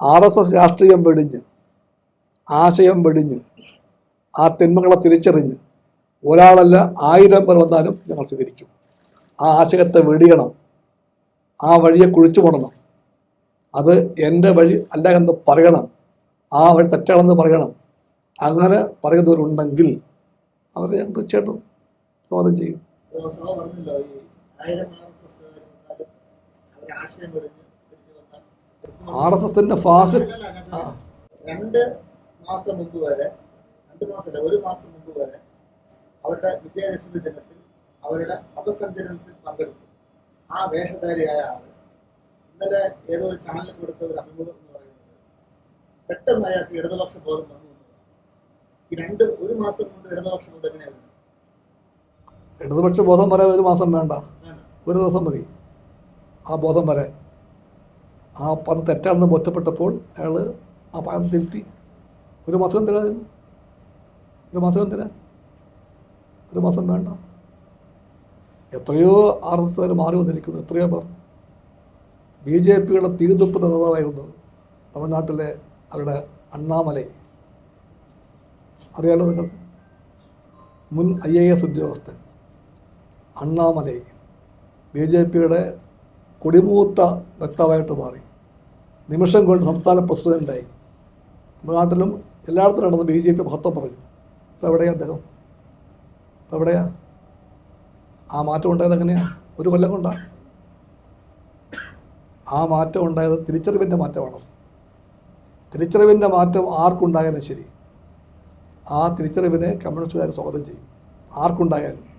R S S രാഷ്ട്രീയം വെടിഞ്ഞ് ആശയം വെടിഞ്ഞ് ആ തിന്മകളെ തിരിച്ചറിഞ്ഞ് ഒരാളല്ല ആയിരം പേർ വന്നാലും ഞങ്ങൾ സ്വീകരിക്കും. ആ ആശയത്തെ വെടിയണം. ആ വഴിയെ കുഴിച്ചു പോടണം അത് എന്റെ വഴി അല്ല എന്ന് പറയണം. ആ വഴി തെറ്റാണെന്ന് പറയണം. അങ്ങനെ പറയുന്നവരുണ്ടെങ്കിൽ അവരെ ഞാൻ തീർച്ചയായിട്ടും സ്വാഗതം ചെയ്യും. ആശയം വെടിഞ്ഞ് ആർ എസ് എസിന്റെ ആ. രണ്ട് മാസം മുമ്പ് വരെ രണ്ട് മാസമല്ല ഒരു മാസം മുമ്പ് വരെ അവരുടെ വിജയദശമി ദിനത്തിൽ അവരുടെ പദസഞ്ചലനത്തിൽ പങ്കെടുത്തു. ആ വേഷധാരിയായ ആൾ ഇന്നലെ ഏതോ ഒരു ചാനലിൽ കൊടുത്ത ഒരു അഭിമുഖം എന്ന് പറയുന്നത്. പെട്ടെന്ന് അയാൾക്ക് ഇടതുപക്ഷ ബോധം വന്നു ഈ രണ്ട് ഒരു മാസം കൊണ്ട് ഇടതുപക്ഷം കൊണ്ട് എങ്ങനെയാണ് ഇടതുപക്ഷ ബോധം വരാൻ ഒരു മാസം വേണ്ട. വേണ്ട. ഒരു ദിവസം മതി. ആ ബോധം വരാൻ ആ പദം തെറ്റാണെന്ന് ബോധ്യപ്പെട്ടപ്പോൾ അയാൾ ആ പദം തിരുത്തി. ഒരു മാസം എന്തിനാ? ഒരു മാസം എന്തിനാ? ഒരു മാസം വേണ്ട. എത്രയോ ആർ എസ് എസ്കാർ മാറി വന്നിരിക്കുന്നു എത്രയോ പേർ. ബി ജെ പിയുടെ തീതുപ്പ് നേതാവായിരുന്നു തമിഴ്നാട്ടിലെ അവരുടെ അണ്ണാമലൈ. അറിയാലോ നിങ്ങൾ? മുൻ ഐ എ എസ് ഉദ്യോഗസ്ഥൻ അണ്ണാമലൈ ബി ജെ പിയുടെ കൊടിമൂത്ത വക്താവായിട്ട് മാറി. നിമിഷം കൊണ്ട് സംസ്ഥാന പ്രസിഡന്റായി നാട്ടിലും എല്ലായിടത്തും നടന്ന് ബി ജെ പി മഹത്വം പറഞ്ഞു. ഇപ്പോൾ എവിടെയാ അദ്ദേഹം? ഇപ്പോൾ ആ മാറ്റം ഉണ്ടായത് എങ്ങനെയാണ് ഒരു കൊല്ലം കൊണ്ടാണ് ആ മാറ്റം ഉണ്ടായത് തിരിച്ചറിവിന്റെ മാറ്റമാണ്. തിരിച്ചറിവിന്റെ മാറ്റം ആർക്കുണ്ടായാലും ശരി. ആ തിരിച്ചറിവിനെ കമ്മ്യൂണിസ്റ്റുകാർ സ്വാഗതം ചെയ്യും. ആർക്കുണ്ടായാലും.